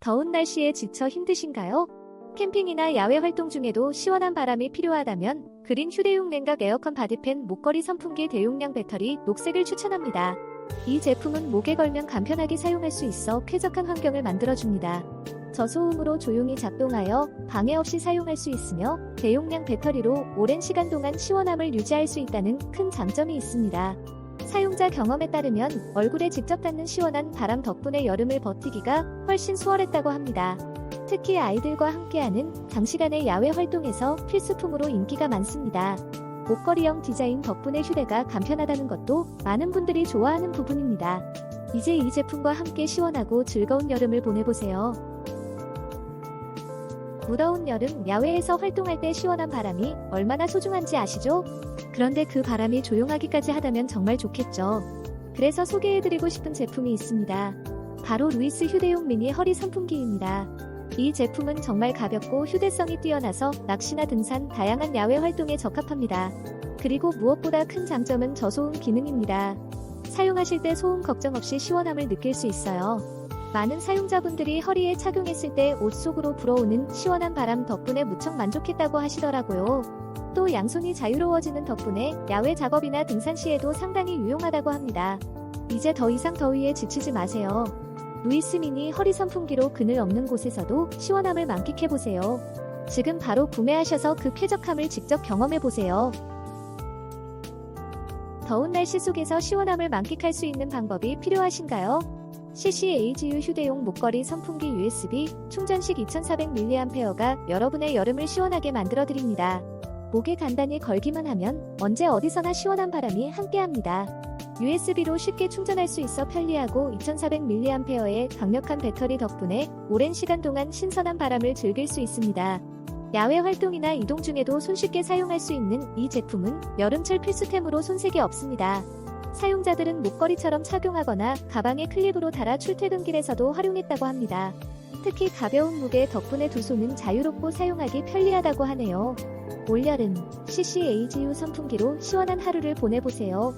더운 날씨에 지쳐 힘드신가요? 캠핑이나 야외 활동 중에도 시원한 바람이 필요하다면 그린 휴대용 냉각 에어컨 바디팬 목걸이 선풍기 대용량 배터리 녹색을 추천합니다. 이 제품은 목에 걸면 간편하게 사용할 수 있어 쾌적한 환경을 만들어줍니다. 저소음으로 조용히 작동하여 방해 없이 사용할 수 있으며 대용량 배터리로 오랜 시간 동안 시원함을 유지할 수 있다는 큰 장점이 있습니다. 사용자 경험에 따르면 얼굴에 직접 닿는 시원한 바람 덕분에 여름을 버티기가 훨씬 수월했다고 합니다. 특히 아이들과 함께하는 장시간의 야외 활동에서 필수품으로 인기가 많습니다. 목걸이형 디자인 덕분에 휴대가 간편하다는 것도 많은 분들이 좋아하는 부분입니다. 이제 이 제품과 함께 시원하고 즐거운 여름을 보내보세요. 무더운 여름 야외에서 활동할 때 시원한 바람이 얼마나 소중한지 아시죠? 그런데 그 바람이 조용하기까지 하다면 정말 좋겠죠. 그래서 소개해드리고 싶은 제품이 있습니다. 바로 루이스 휴대용 미니 허리 선풍기입니다. 이 제품은 정말 가볍고 휴대성이 뛰어나서 낚시나 등산, 다양한 야외 활동에 적합합니다. 그리고 무엇보다 큰 장점은 저소음 기능입니다. 사용하실 때 소음 걱정 없이 시원함을 느낄 수 있어요. 많은 사용자분들이 허리에 착용했을 때 옷 속으로 불어오는 시원한 바람 덕분에 무척 만족했다고 하시더라고요. 또 양손이 자유로워지는 덕분에 야외 작업이나 등산 시에도 상당히 유용하다고 합니다. 이제 더 이상 더위에 지치지 마세요. 루이스 미니 허리 선풍기로 그늘 없는 곳에서도 시원함을 만끽해보세요. 지금 바로 구매하셔서 그 쾌적함을 직접 경험해보세요. 더운 날씨 속에서 시원함을 만끽할 수 있는 방법이 필요하신가요? CCAGU 휴대용 목걸이 선풍기 USB 충전식 2400mAh가 여러분의 여름을 시원하게 만들어 드립니다. 목에 간단히 걸기만 하면 언제 어디서나 시원한 바람이 함께합니다. USB로 쉽게 충전할 수 있어 편리하고 2400mAh의 강력한 배터리 덕분에 오랜 시간 동안 신선한 바람을 즐길 수 있습니다. 야외 활동이나 이동 중에도 손쉽게 사용할 수 있는 이 제품은 여름철 필수템으로 손색이 없습니다. 사용자들은 목걸이처럼 착용하거나 가방에 클립으로 달아 출퇴근길에서도 활용했다고 합니다. 특히 가벼운 무게 덕분에 두 손은 자유롭고 사용하기 편리하다고 하네요. 올여름 CCAGU 선풍기로 시원한 하루를 보내보세요.